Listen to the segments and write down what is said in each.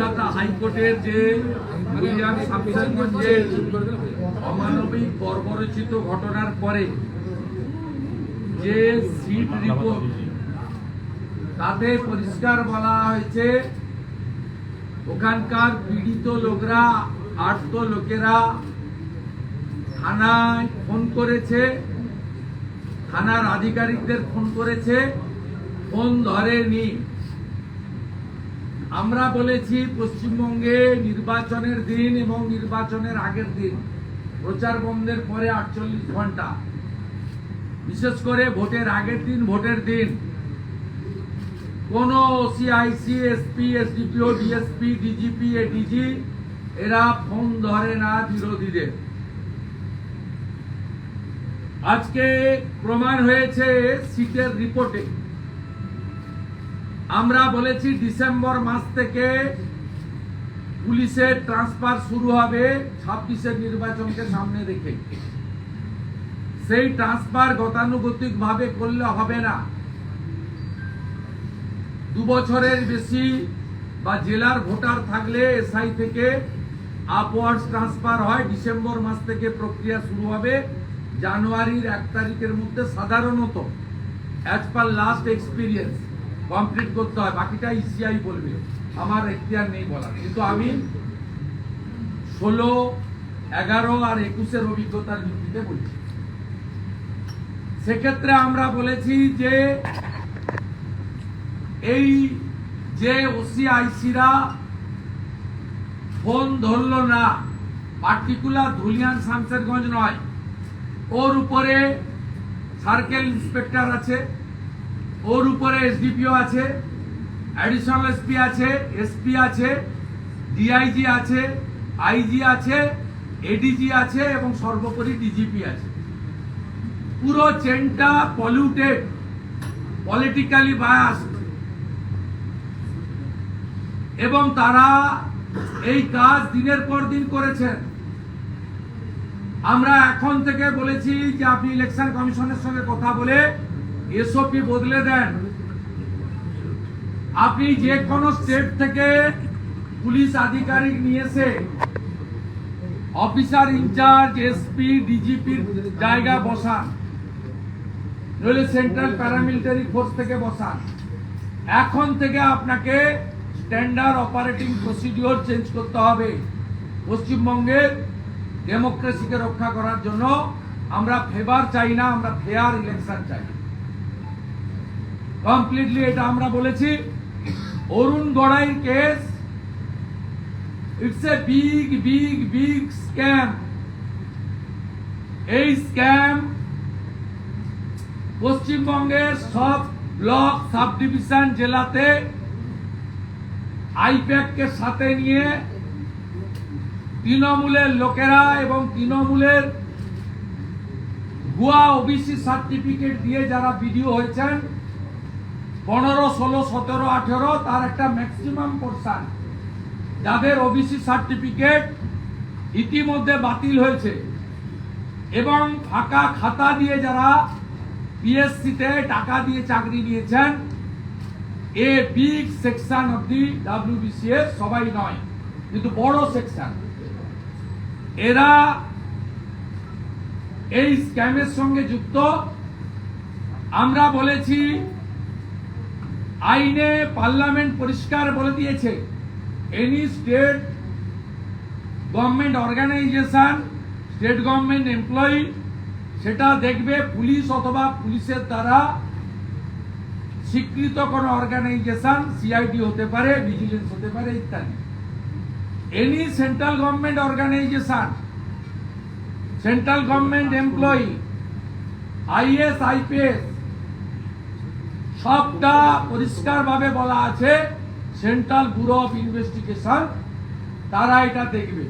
কলকাতা হাইকোর্টের যে অমানবিক বর্বরচিত ঘটনার পরে যে সিট রিপোর্ট, তাতে পরিষ্কার বলা হয়েছে, ওখানকার পীড়িত লোকরা আর্ত লোকেরা থানায় ফোন করেছে, থানার আধিকারিকদের ফোন করেছে, ফোন ধরেনি। আমরা বলেছি পশ্চিমবঙ্গে নির্বাচনের দিন এবং নির্বাচনের আগের দিন প্রচার বন্ধের পরে আটচল্লিশ ঘণ্টা। বিশেষ করে ভোটের আগের দিন, ভোটের দিন। কোন OC IC SP SDPO DSP DGP ADG এরা ফোন ধরে না বিরোধীদের। আজকে প্রমাণ হয়েছে সিটের রিপোর্টে। আমরা বলেছি ডিসেম্বর মাস থেকে পুলিশের ট্রান্সফার শুরু হবে ছাব্বিশের নির্বাচনকে সামনে রেখে। সেই ট্রান্সফার গতানুগতিক ভাবে করলে হবে না। দু বছরের বেশি বা জেলার ভোটার থাকলে এসআই থেকে আপওয়ার্ডস ট্রান্সফার হয়, ডিসেম্বর মাস থেকে প্রক্রিয়া শুরু হবে। জানুয়ারির এক তারিখের মধ্যে সাধারণত as per last experience complete করতে হয় বাকিটা ইসিআই বলবে। আমার এখতিয়ার নেই বলার। কিন্তু আমি ষোলো, এগারো আর একুশের অভিজ্ঞতার ভিত্তিতে বলছি। সেক্ষেত্রে আমরা বলেছি যে এই যে ওসিআইসিরা ফোন ধরলো না, পার্টিকুলার ধুলিয়ান শামসেরগঞ্জ নয়, ওর উপরে সার্কেল ইন্সপেক্টর আছে। ওর উপরে এসডিপিও আছে অ্যাডিশনাল এসপি আছে এসপি আছে ডিআইজি আছে আইজি আছে এডিজি আছে এবং সর্বোপরি ডিজিপি আছে। পুরো চেনটা পলিউটেড পলিটিক্যালি বায়াসড এবং তারা এই কাজ দিনের পর দিন করেছেন। আমরা এখন থেকে বলেছি যে আপনি ইলেকশন কমিশনের সঙ্গে কথা বলে এসওপি বদলে দেন। আপনি যে কোনো স্টেট থেকে পুলিশ আধিকারিক নিয়ে এসে অফিসার ইনচার্জ এসপি ডিজিপির জায়গা বসান। নইলে সেন্ট্রাল প্যারামিলিটারি ফোর্স থেকে বসান। এখন থেকে আপনাকে স্ট্যান্ডার্ড অপারেটিং প্রসিডিওর চেঞ্জ করতে হবে। পশ্চিমবঙ্গের ডেমোক্রেসিকে রক্ষা করার জন্য আমরা ফেভার চাই না, আমরা ফেয়ার ইলেকশন চাই। কমপ্লিটলি এটা আমরা বলেছি। Arun গড়াইয়ের case it's a big big big scam এই স্ক্যাম পশ্চিমবঙ্গের সব ব্লক সাব ডিভিশন জেলাতে আইপ্যাককে সাথে নিয়ে তৃণমূলের লোকেরা এবং তৃণমূলের ভুয়া ওবিসি সার্টিফিকেট দিয়ে যারা বিডিও হয়েছেন পনেরো, ষোলো, সতেরো, আঠেরো, তার একটা ম্যাক্সিমাম পোর্শন যাদের ওবিসি সার্টিফিকেট ইতিমধ্যে বাতিল হয়েছে এবং ফাঁকা খাতা দিয়ে যারা পিএসসিতে টাকা দিয়ে চাকরি নিয়েছেন, a big section of the WBCS সবাই নয়, কিন্তু বড় সেকশন এরা এই স্ক্যামের সঙ্গে যুক্ত। আমরা বলেছি আইনে পার্লামেন্ট পরিষ্কার বলে দিয়েছে। Any state government organisation state government employee সেটা দেখবে পুলিশ অথবা পুলিশের দ্বারা স্বীকৃত কোন অর্গানাইজেশন সিআইডি হতে পারে ভিজিলেন্স হতে পারে ইত্যাদি। Any central government organisation central government employee IAS IPS সবটা পরিষ্কারভাবে বলা আছে। সেন্ট্রাল ব্যুরো অফ ইনভেস্টিগেশন তারা এটা দেখবে।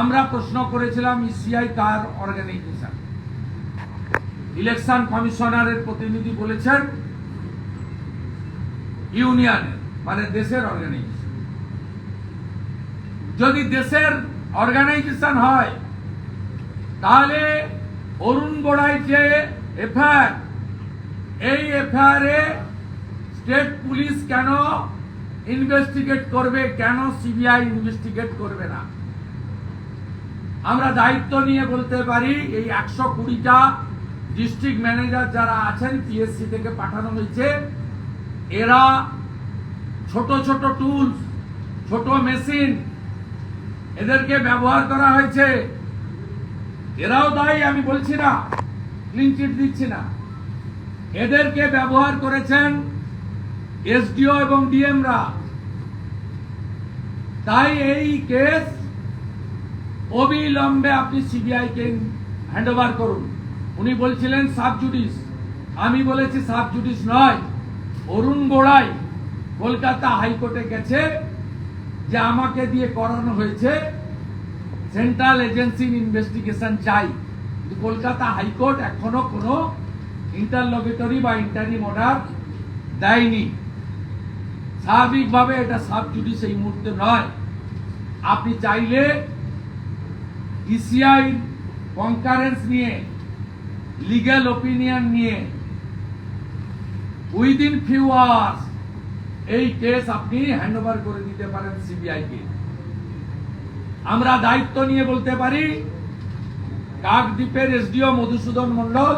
আমরা প্রশ্ন করেছিলাম ইসিআই তার অর্গানাইজেশন ইলেকশন কমিশনারের প্রতিনিধি বলেছেন ইউনিয়নের মানে দেশের অর্গানাইজেশন যদি দেশের অর্গানাইজেশন হয়, তাহলে অরুণ গোড়াই যে এফআইআর এই এফআইআর স্টেট পুলিশ কেন ইনভেস্টিগেট করবে? কেন সিবিআই ইনভেস্টিগেট করবে না? আমরা দায়িত্ব নিয়ে বলতে পারি, এই একশো কুড়িটা ডিস্ট্রিক্ট ম্যানেজার যারা আছেন পিএসসি থেকে পাঠানো হয়েছে, এরা ছোট ছোট টুলস ছোট মেশিন এদেরকে ব্যবহার করা হয়েছে। এরাও দায়ী, আমি বলছি না ক্লিন চিট দিচ্ছি না। এদেরকে ব্যবহার করেছেন এসডিও এবং ডিএমরা। তাই এই কেস অবিলম্বে আপনি সিবিআই কে হ্যান্ড ওভার করুন। উনি বলছিলেন সাব জুডিস। আমি বলেছি সাব জুডিস নয়, অরুণ গোড়াই কলকাতা হাইকোর্টে গেছে, যে আমাকে দিয়ে করানো হয়েছে। সেন্ট্রাল এজেন্সি ইনভেস্টিগেশন চাই। কলকাতা হাইকোর্ট এখনও কোনো ইন্টারলগেটরি বা ইন্টারিম অর্ডার দেয়নি। স্বাভাবিকভাবে এটা সাব জুডিস এই মুহূর্তে নয়। আপনি চাইলে ইসিআই কনকারেন্স নিয়ে লিগ্যাল ওপিনিয়ন নিয়ে উইদিন ফিউ আওয়ার্স এই কেস আপনি হ্যান্ড ওভার করে দিতে পারেন সিবিআই কে। আমরা দায়িত্ব নিয়ে বলতে পারি, কাকদ্বীপের এসডিও মধুসূদন মন্ডল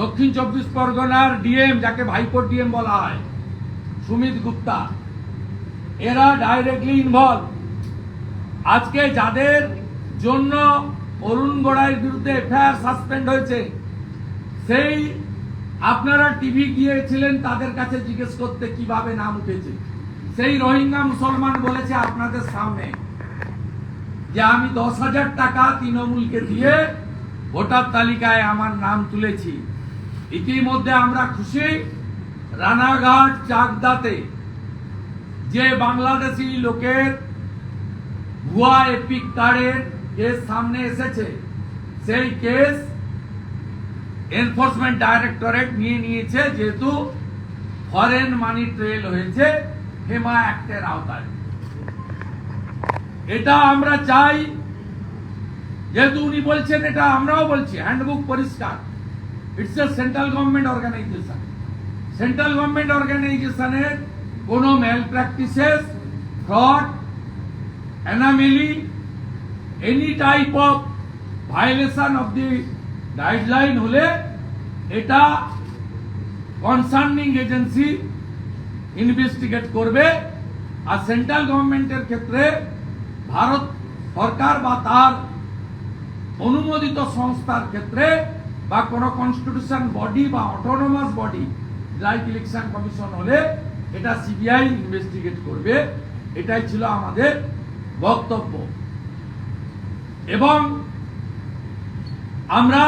দক্ষিণ চব্বিশ পরগনার ডিএম, যাকে ভাইকোর ডিএম বলা হয়, সুমিত গুপ্তা। এরা ডাইরেক্টলি ইনভলভ আজকে যাদের জন্য অরুণ গোড়াইয়ের বিরুদ্ধে এফআইআর সাসপেন্ড হয়েছে, সেই আপনারা টিভি গিয়েছিলেন, তাদের কাছে জিজ্ঞেস করতে কীভাবে নাম উঠেছে। সেই রোহিঙ্গা মুসলমান বলেছে আপনাদের সামনে যে আমি দশ হাজার টাকা তৃণমূলকে দিয়ে ভোটার তালিকায় আমার নাম তুলেছি। ইতিমধ্যে আমরা খুশি, রানাঘাট চাকদাতে যে বাংলাদেশি লোকের ভুয়া এপিক কার্ডের কেস সামনে এসেছে, সেই কেস এনফোর্সমেন্ট ডাইরেক্টরেট নিয়ে নিয়েছে, যেহেতু ফরেন মানি ট্রেল হয়েছে হেমা অ্যাক্টের আওতায়। এটা আমরা চাই, যেহেতু উনি বলছেন, এটা আমরাও বলছি হ্যান্ডবুক পরিষ্কার। It's a central government organisation central government অর্গানাইজেশনের কোনো malpractices fraud anomaly any type of violation of the guideline হলে এটা কনসার্নিং এজেন্সি ইনভেস্টিগেট করবে। আর সেন্ট্রাল গভর্নমেন্টের ক্ষেত্রে ভারত সরকার বা তার অনুমোদিত সংস্থার ক্ষেত্রে বা কোনো কনস্টিটিউশন বডি বা autonomous body like election commission হলে এটা সিবিআই ইনভেস্টিগেট করবে। এটাই ছিল আমাদের বক্তব্য। এবং আমরা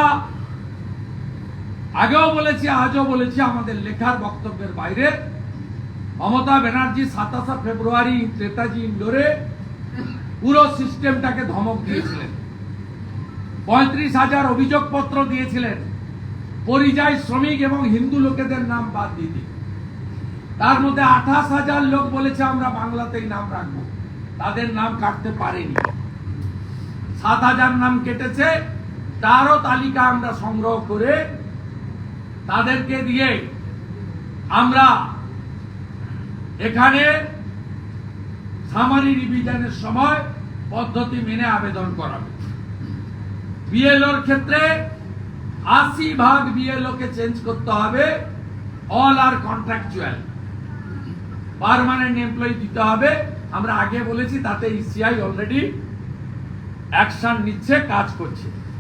আগেও বলেছি, আজও বলেছি আমাদের লেখার বক্তব্যের বাইরে। মমতা ব্যানার্জি সাতাশে ফেব্রুয়ারি নেতাজি ইন্ডোরে পুরো সিস্টেমটাকে ধমক দিয়েছিলেন। পঁয়ত্রিশ হাজার অভিযোগপত্র দিয়েছিলেন। পরিযায়ী শ্রমিক এবং হিন্দু লোকেদের নাম বাদ দিয়ে তার মধ্যে আঠাশ হাজার লোক বলেছে আমরা বাংলাতেই নাম রাখব। তাদের নাম কাটতে পারেনি। সাত হাজার নাম কেটেছে। তারও তালিকা আমরা সংগ্রহ করে তাদেরকে দিয়ে আমরা এখানে সামারি রিভিশনের সময় পদ্ধতি মেনে আবেদন করাবে। বিএলওর ক্ষেত্রে আশি ভাগ বিএলও কে চেঞ্জ করতে হবে অল আর কন্ট্রাকচুয়াল পারমানেন্ট এমপ্লয়ি দিতে হবে। আমরা আগে বলেছি তাতে ইসিআই অলরেডি অ্যাকশন নিচ্ছে, কাজ করছে।